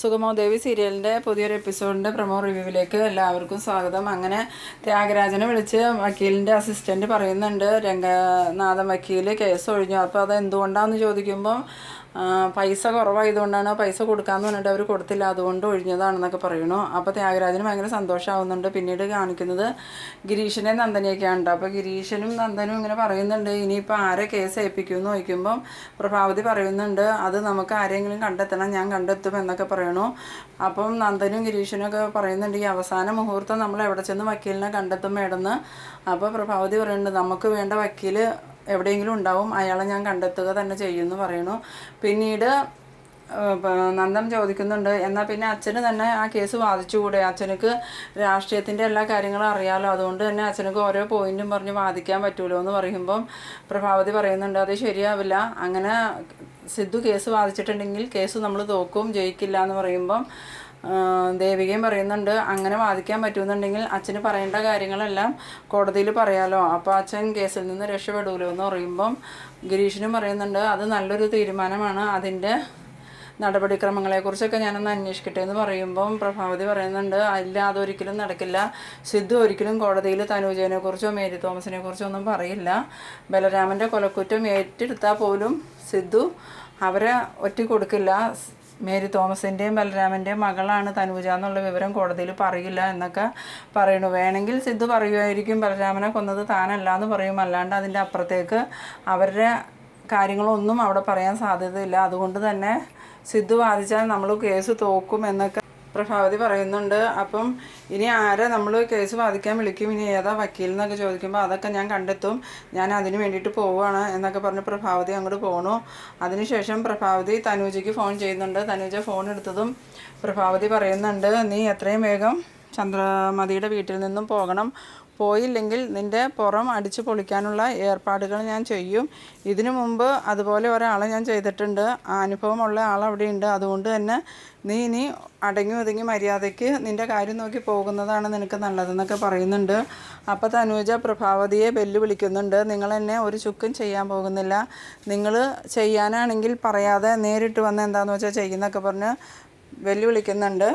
സുഗമോ ദേവി സീരിയലിന്റെ പുതിയൊരു എപ്പിസോഡിന്റെ പ്രൊമോ റിവ്യൂവിലേക്ക് എല്ലാവർക്കും സ്വാഗതം. അങ്ങനെ ത്യാഗരാജനെ വിളിച്ച് വക്കീലിന്റെ അസിസ്റ്റന്റ് പറയുന്നുണ്ട് രംഗനാഥൻ വക്കീൽ കേസ് ഒഴിഞ്ഞു. അപ്പോൾ അത് എന്തുകൊണ്ടാണെന്ന് ചോദിക്കുമ്പോൾ പൈസ കുറവായതുകൊണ്ടാണ് പൈസ കൊടുക്കാമെന്ന് പറഞ്ഞിട്ട് അവർ കൊടുത്തില്ല. അതുകൊണ്ട് ഒഴിഞ്ഞതാണെന്നൊക്കെ പറയണു അപ്പോൾ ത്യാഗരാജന് ഭയങ്കര സന്തോഷമാവുന്നുണ്ട്. പിന്നീട് കാണിക്കുന്നത് ഗിരീഷിനെ നന്ദനെയൊക്കെയാണ് കേട്ടോ അപ്പോൾ ഗിരീഷനും നന്ദനും ഇങ്ങനെ പറയുന്നുണ്ട് ഇനിയിപ്പോൾ ആരെ കേസ് ഏൽപ്പിക്കുമെന്ന് ചോദിക്കുമ്പം പ്രഭാവതി പറയുന്നുണ്ട് അത് നമുക്ക് ആരെങ്കിലും കണ്ടെത്തണം ഞാൻ കണ്ടെത്തും എന്നൊക്കെ പറയണു. അപ്പം നന്ദനും ഗിരീഷനും ഒക്കെ പറയുന്നുണ്ട് ഈ അവസാന മുഹൂർത്തം നമ്മൾ എവിടെ ചെന്ന് വക്കീലിനെ കണ്ടെത്തും മേടന്ന് അപ്പോൾ പ്രഭാവതി പറയുന്നുണ്ട് നമുക്ക് വേണ്ട വക്കീൽ എവിടെയെങ്കിലും ഉണ്ടാവും. അയാളെ ഞാൻ കണ്ടെത്തുക തന്നെ ചെയ്യുമെന്ന് പറയുന്നു പിന്നീട് നന്ദൻ ചോദിക്കുന്നുണ്ട്. എന്നാൽ പിന്നെ അച്ഛന് തന്നെ ആ കേസ് വാദിച്ചുകൂടെ? അച്ഛനക്ക് രാഷ്ട്രീയത്തിന്റെ എല്ലാ കാര്യങ്ങളും അറിയാമല്ലോ അതുകൊണ്ട് തന്നെ അച്ഛനക്ക് ഓരോ പോയിന്റും പറഞ്ഞ് വാദിക്കാൻ പറ്റുമല്ലോ എന്ന് പറയുമ്പം പ്രഭാവതി പറയുന്നുണ്ട്. അത് ശരിയാവില്ല. അങ്ങനെ സിദ്ധു കേസ് വാദിച്ചിട്ടുണ്ടെങ്കിൽ കേസ് നമ്മൾ തോക്കും ജയിക്കില്ല എന്ന് പറയുമ്പം ദേവികയും പറയുന്നുണ്ട്. അങ്ങനെ വാദിക്കാൻ പറ്റുമെന്നുണ്ടെങ്കിൽ അച്ഛന് പറയേണ്ട കാര്യങ്ങളെല്ലാം കോടതിയിൽ പറയാലോ. അപ്പോൾ അച്ഛൻ കേസിൽ നിന്ന് രക്ഷപ്പെടൂലോ എന്ന് പറയുമ്പം ഗിരീഷിനും പറയുന്നുണ്ട്. അത് നല്ലൊരു തീരുമാനമാണ്. അതിന്റെ നടപടിക്രമങ്ങളെക്കുറിച്ചൊക്കെ ഞാനൊന്ന് അന്വേഷിക്കട്ടെ എന്ന് പറയുമ്പം പ്രഭാവതി പറയുന്നുണ്ട് അല്ല അതൊരിക്കലും നടക്കില്ല. സിദ്ധു ഒരിക്കലും കോടതിയിൽ തനൂജനെ കുറിച്ചോ മേരി തോമസിനെ കുറിച്ചോ ഒന്നും പറയില്ല. ബലരാമന്റെ കൊലക്കുറ്റം ഏറ്റെടുത്താൽ പോലും സിദ്ധു അവരെ ഒറ്റ കൊടുക്കില്ല മേരി തോമസിന്റെയും ബലരാമന്റെയും മകളാണ് തനൂജ എന്നുള്ള വിവരം കോടതിയിൽ പറയില്ല എന്നൊക്കെ പറയുന്നു. വേണമെങ്കിൽ സിദ്ധു പറയുമായിരിക്കും ബലരാമനെ കൊന്നത് താനല്ല എന്ന് പറയും. അല്ലാണ്ട് അതിന്റെ അപ്പുറത്തേക്ക് അവരുടെ കാര്യങ്ങളൊന്നും അവിടെ പറയാൻ സാധ്യതയില്ല. അതുകൊണ്ട് തന്നെ സിദ്ധു വാദിച്ചാൽ നമ്മൾ കേസ് തോക്കും എന്നൊക്കെ പ്രഭാവതി പറയുന്നുണ്ട്. അപ്പം ഇനി ആരെ നമ്മൾ കേസ് വാദിക്കാൻ വിളിക്കും? ഇനി ഏതാ വക്കീൽ എന്നൊക്കെ ചോദിക്കുമ്പോൾ അതൊക്കെ ഞാൻ കണ്ടെത്തും. ഞാൻ അതിന് വേണ്ടിയിട്ട് പോവുകയാണ് എന്നൊക്കെ പറഞ്ഞ് പ്രഭാവതി അങ്ങോട്ട് പോണു. അതിനുശേഷം പ്രഭാവതി തനൂജയ്ക്ക് ഫോൺ ചെയ്യുന്നുണ്ട്. തനൂജ ഫോൺ എടുത്തതും പ്രഭാവതി പറയുന്നുണ്ട് നീ എത്രയും വേഗം ചന്ദ്രമതിയുടെ വീട്ടിൽ നിന്നും പോകണം. പോയില്ലെങ്കിൽ നിന്റെ പുറം അടിച്ച് പൊളിക്കാനുള്ള ഏർപ്പാടുകൾ ഞാൻ ചെയ്യും. ഇതിനു മുമ്പ് അതുപോലെ ഒരാളെ ഞാൻ ചെയ്തിട്ടുണ്ട്. ആ അനുഭവമുള്ള ആളവിടെയുണ്ട് അതുകൊണ്ട് തന്നെ നീ ഇനി അടങ്ങി ഒതുങ്ങി മര്യാദയ്ക്ക് നിന്റെ കാര്യം നോക്കി പോകുന്നതാണ് നിനക്ക് നല്ലതെന്നൊക്കെ പറയുന്നുണ്ട്. അപ്പോൾ തനൂജ പ്രഭാവതിയെ വെല്ലുവിളിക്കുന്നുണ്ട്. നിങ്ങൾ എന്നെ ഒരു ചുക്കും ചെയ്യാൻ പോകുന്നില്ല. നിങ്ങൾ ചെയ്യാനാണെങ്കിൽ പറയാതെ നേരിട്ട് വന്ന് എന്താണെന്ന് വെച്ചാൽ ചെയ്യുന്നൊക്കെ പറഞ്ഞ് വെല്ലുവിളിക്കുന്നുണ്ട്.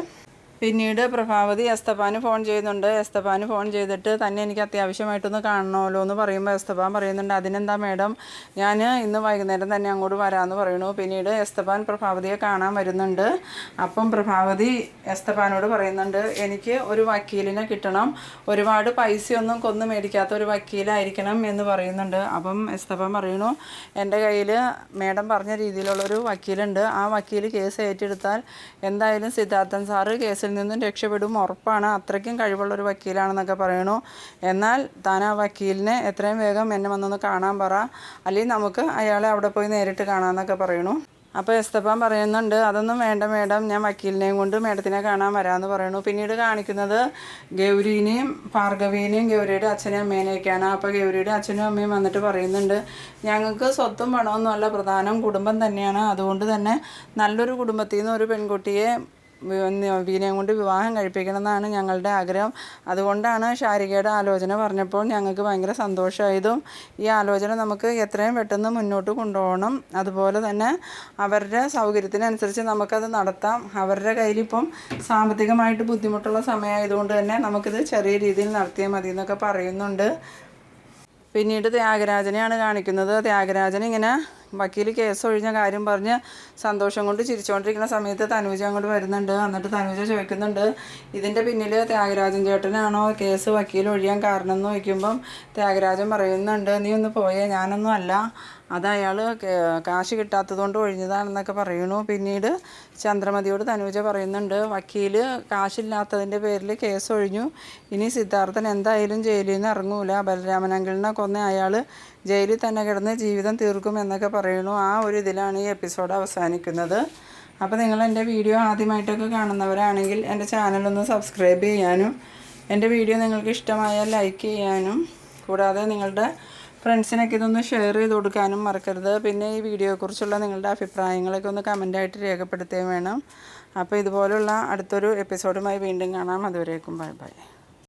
പിന്നീട് പ്രഭാവതി എസ്തപ്പാന് ഫോൺ ചെയ്യുന്നുണ്ട്. എസ്തപ്പാന് ഫോൺ ചെയ്തിട്ട് തന്നെ എനിക്ക് അത്യാവശ്യമായിട്ടൊന്ന് കാണണമല്ലോ എന്ന് പറയുമ്പോൾ എസ്തപ്പാൻ പറയുന്നുണ്ട് അതിനെന്താ മേഡം? ഞാൻ ഇന്ന് വൈകുന്നേരം തന്നെ അങ്ങോട്ട് വരാമെന്ന് പറയുന്നു പിന്നീട് എസ്തപ്പാൻ പ്രഭാവതിയെ കാണാൻ വരുന്നുണ്ട്. അപ്പം പ്രഭാവതി എസ്തപ്പാനോട് പറയുന്നുണ്ട് എനിക്ക് ഒരു വക്കീലിനെ കിട്ടണം. ഒരുപാട് പൈസയൊന്നും കൊന്നു മേടിക്കാത്ത ഒരു വക്കീലായിരിക്കണം എന്ന് പറയുന്നുണ്ട്. അപ്പം എസ്തപ്പാൻ പറയുന്നു എന്റെ കയ്യിൽ മേഡം പറഞ്ഞ രീതിയിലുള്ളൊരു വക്കീലുണ്ട്. ആ വക്കീൽ കേസ് ഏറ്റെടുത്താൽ എന്തായാലും സിദ്ധാർത്ഥൻ സാറ് കേസിൽ നിന്നും രക്ഷപ്പെടും ഉറപ്പാണ്. അത്രയ്ക്കും കഴിവുള്ള ഒരു വക്കീലാണെന്നൊക്കെ പറയണു. എന്നാൽ താൻ ആ വക്കീലിനെ എത്രയും വേഗം എന്നെ വന്നൊന്ന് കാണാൻ പറ. അല്ലെങ്കിൽ നമുക്ക് അയാളെ അവിടെ പോയി നേരിട്ട് കാണാമെന്നൊക്കെ പറയണു. അപ്പോൾ എസ്തപ്പാൻ പറയുന്നുണ്ട് അതൊന്നും വേണ്ട മേഡം ഞാൻ വക്കീലിനെയും കൊണ്ട് മേഡത്തിനെ കാണാൻ വരാമെന്ന് പറയുന്നു പിന്നീട് കാണിക്കുന്നത് ഗൗരീനെയും ഭാർഗവീനെയും ഗൗരിയുടെ അച്ഛനും അമ്മേനെയൊക്കെയാണ്. അപ്പോൾ ഗൗരിയുടെ അച്ഛനും അമ്മയും വന്നിട്ട് പറയുന്നുണ്ട് ഞങ്ങൾക്ക് സ്വത്തും പണമൊന്നുമല്ല പ്രധാനം കുടുംബം തന്നെയാണ്. അതുകൊണ്ട് തന്നെ നല്ലൊരു കുടുംബത്തിൽ നിന്ന് ഒരു പെൺകുട്ടിയെ വീനയും കൊണ്ട് വിവാഹം കഴിപ്പിക്കണം എന്നാണ് ഞങ്ങളുടെ ആഗ്രഹം. അതുകൊണ്ടാണ് ഷാരികയുടെ ആലോചന പറഞ്ഞപ്പോൾ ഞങ്ങൾക്ക് ഭയങ്കര സന്തോഷമായതും ഈ ആലോചന നമുക്ക് എത്രയും പെട്ടെന്ന് മുന്നോട്ട് കൊണ്ടുപോകണം. അതുപോലെ തന്നെ അവരുടെ സൗകര്യത്തിനനുസരിച്ച് നമുക്കത് നടത്താം. അവരുടെ കയ്യിലിപ്പം സാമ്പത്തികമായിട്ട് ബുദ്ധിമുട്ടുള്ള സമയമായതുകൊണ്ട് തന്നെ നമുക്കിത് ചെറിയ രീതിയിൽ നടത്തിയാൽ മതി എന്നൊക്കെ പറയുന്നുണ്ട്. പിന്നീട് ത്യാഗരാജനെയാണ് കാണിക്കുന്നത്. ത്യാഗരാജൻ ഇങ്ങനെ വക്കീൽ കേസ് ഒഴിഞ്ഞ കാര്യം പറഞ്ഞ് സന്തോഷം കൊണ്ട് ചിരിച്ചുകൊണ്ടിരിക്കുന്ന സമയത്ത് തനൂജ അങ്ങോട്ട് വരുന്നുണ്ട്. എന്നിട്ട് തനൂജ ചോദിക്കുന്നുണ്ട് ഇതിന്റെ പിന്നിൽ ത്യാഗരാജൻ ചേട്ടനാണോ കേസ് വക്കീൽ ഒഴിയാൻ കാരണം എന്ന് ചോദിക്കുമ്പം ത്യാഗരാജൻ പറയുന്നുണ്ട് നീ ഒന്ന് പോയേ ഞാനൊന്നും അല്ല. അത് അയാൾ കാശ് കിട്ടാത്തതുകൊണ്ട് ഒഴിഞ്ഞതാണെന്നൊക്കെ പറയുന്നു. പിന്നീട് ചന്ദ്രമതിയോട് തനൂജ പറയുന്നുണ്ട് വക്കീൽ കാശില്ലാത്തതിന്റെ പേരിൽ കേസ് ഒഴിഞ്ഞു. ഇനി സിദ്ധാർത്ഥൻ എന്തായാലും ജയിലിൽ നിന്ന് ഇറങ്ങൂല. ബലരാമനങ്കിളിനെ കൊന്ന അയാൾ ജയിലിൽ തന്നെ കിടന്ന് ജീവിതം തീർക്കും എന്നൊക്കെ പറയുന്നു. ആ ഒരു ഇതിലാണ് ഈ എപ്പിസോഡ് അവസാനിക്കുന്നത്. അപ്പോൾ നിങ്ങൾ എന്റെ വീഡിയോ ആദ്യമായിട്ടൊക്കെ കാണുന്നവരാണെങ്കിൽ എന്റെ ചാനലൊന്ന് സബ്സ്ക്രൈബ് ചെയ്യാനും എന്റെ വീഡിയോ നിങ്ങൾക്ക് ഇഷ്ടമായാൽ ലൈക്ക് ചെയ്യാനും കൂടാതെ നിങ്ങളുടെ ഫ്രണ്ട്സിനൊക്കെ ഇതൊന്ന് ഷെയർ ചെയ്ത് കൊടുക്കാനും മറക്കരുത്. പിന്നെ ഈ വീഡിയോയെക്കുറിച്ചുള്ള നിങ്ങളുടെ അഭിപ്രായങ്ങളൊക്കെ ഒന്ന് കമന്റായിട്ട് രേഖപ്പെടുത്തുകയും വേണം. അപ്പോൾ ഇതുപോലുള്ള അടുത്തൊരു എപ്പിസോഡുമായി വീണ്ടും കാണാം. അതുവരേക്കും ബൈ ബൈ